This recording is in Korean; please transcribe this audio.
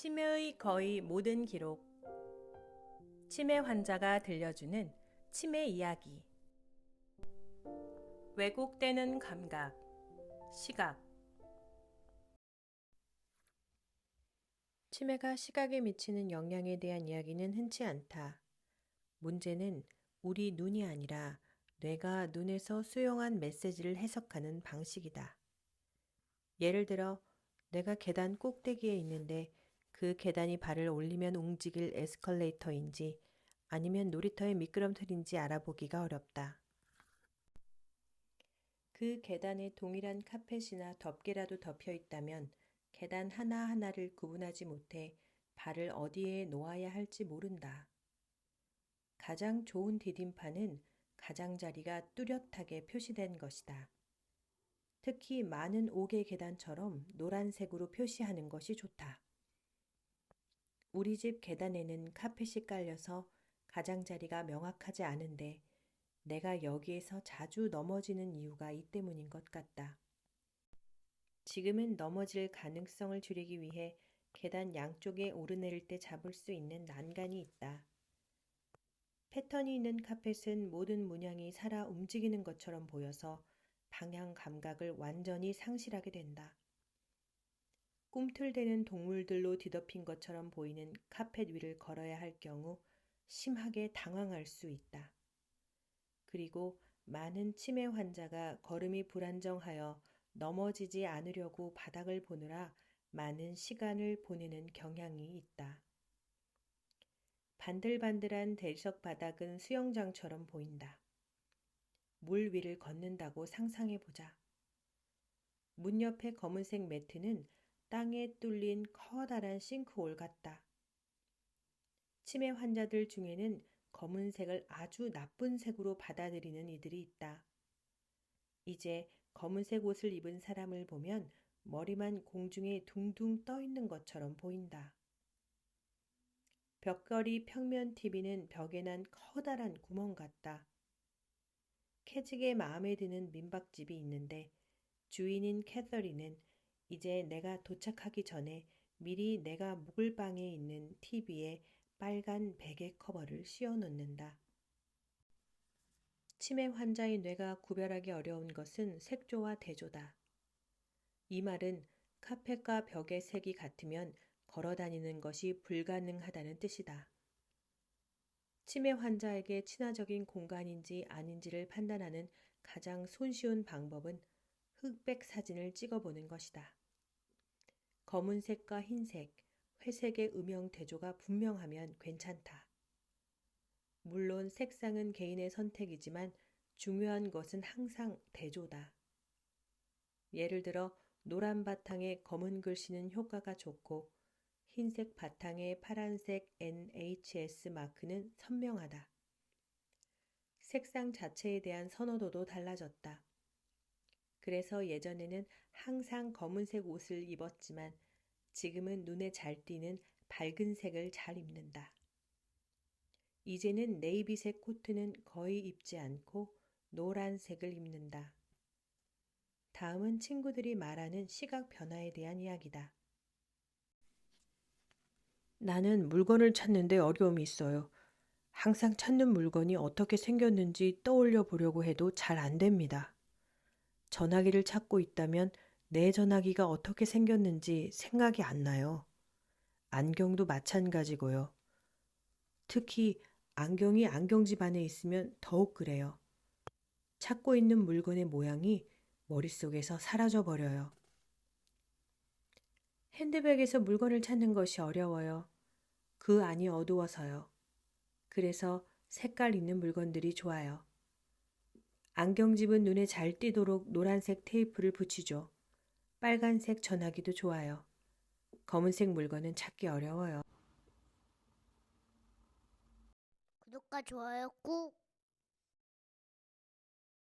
치매의 거의 모든 기록. 치매 환자가 들려주는 치매 이야기. 왜곡되는 감각, 시각. 치매가 시각에 미치는 영향에 대한 이야기는 흔치 않다. 문제는 우리 눈이 아니라 뇌가 눈에서 수용한 메시지를 해석하는 방식이다. 예를 들어, 내가 계단 꼭대기에 있는데 그 계단이 발을 올리면 움직일 에스컬레이터인지 아니면 놀이터의 미끄럼틀인지 알아보기가 어렵다. 그 계단에 동일한 카펫이나 덮개라도 덮여 있다면 계단 하나하나를 구분하지 못해 발을 어디에 놓아야 할지 모른다. 가장 좋은 디딤판은 가장자리가 뚜렷하게 표시된 것이다. 특히 많은 옥의 계단처럼 노란색으로 표시하는 것이 좋다. 우리 집 계단에는 카펫이 깔려서 가장자리가 명확하지 않은데 내가 여기에서 자주 넘어지는 이유가 이 때문인 것 같다. 지금은 넘어질 가능성을 줄이기 위해 계단 양쪽에 오르내릴 때 잡을 수 있는 난간이 있다. 패턴이 있는 카펫은 모든 문양이 살아 움직이는 것처럼 보여서 방향 감각을 완전히 상실하게 된다. 꿈틀대는 동물들로 뒤덮인 것처럼 보이는 카펫 위를 걸어야 할 경우 심하게 당황할 수 있다. 그리고 많은 치매 환자가 걸음이 불안정하여 넘어지지 않으려고 바닥을 보느라 많은 시간을 보내는 경향이 있다. 반들반들한 대리석 바닥은 수영장처럼 보인다. 물 위를 걷는다고 상상해 보자. 문 옆의 검은색 매트는 땅에 뚫린 커다란 싱크홀 같다. 치매 환자들 중에는 검은색을 아주 나쁜 색으로 받아들이는 이들이 있다. 이제 검은색 옷을 입은 사람을 보면 머리만 공중에 둥둥 떠 있는 것처럼 보인다. 벽걸이 평면 TV는 벽에 난 커다란 구멍 같다. 캐직의 마음에 드는 민박집이 있는데 주인인 캐서린은 이제 내가 도착하기 전에 미리 내가 묵을 방에 있는 TV에 빨간 베개 커버를 씌워 놓는다. 치매 환자의 뇌가 구별하기 어려운 것은 색조와 대조다. 이 말은 카펫과 벽의 색이 같으면 걸어 다니는 것이 불가능하다는 뜻이다. 치매 환자에게 친화적인 공간인지 아닌지를 판단하는 가장 손쉬운 방법은 흑백 사진을 찍어보는 것이다. 검은색과 흰색, 회색의 음영 대조가 분명하면 괜찮다. 물론 색상은 개인의 선택이지만 중요한 것은 항상 대조다. 예를 들어 노란 바탕에 검은 글씨는 효과가 좋고 흰색 바탕에 파란색 NHS 마크는 선명하다. 색상 자체에 대한 선호도도 달라졌다. 그래서 예전에는 항상 검은색 옷을 입었지만 지금은 눈에 잘 띄는 밝은 색을 잘 입는다. 이제는 네이비색 코트는 거의 입지 않고 노란색을 입는다. 다음은 친구들이 말하는 시각 변화에 대한 이야기다. 나는 물건을 찾는데 어려움이 있어요. 항상 찾는 물건이 어떻게 생겼는지 떠올려 보려고 해도 잘 안 됩니다. 전화기를 찾고 있다면 내 전화기가 어떻게 생겼는지 생각이 안 나요. 안경도 마찬가지고요. 특히 안경이 안경집 안에 있으면 더욱 그래요. 찾고 있는 물건의 모양이 머릿속에서 사라져 버려요. 핸드백에서 물건을 찾는 것이 어려워요. 그 안이 어두워서요. 그래서 색깔 있는 물건들이 좋아요. 안경집은 눈에 잘 띄도록 노란색 테이프를 붙이죠. 빨간색 전화기도 좋아요. 검은색 물건은 찾기 어려워요. 구독과 좋아요 꾹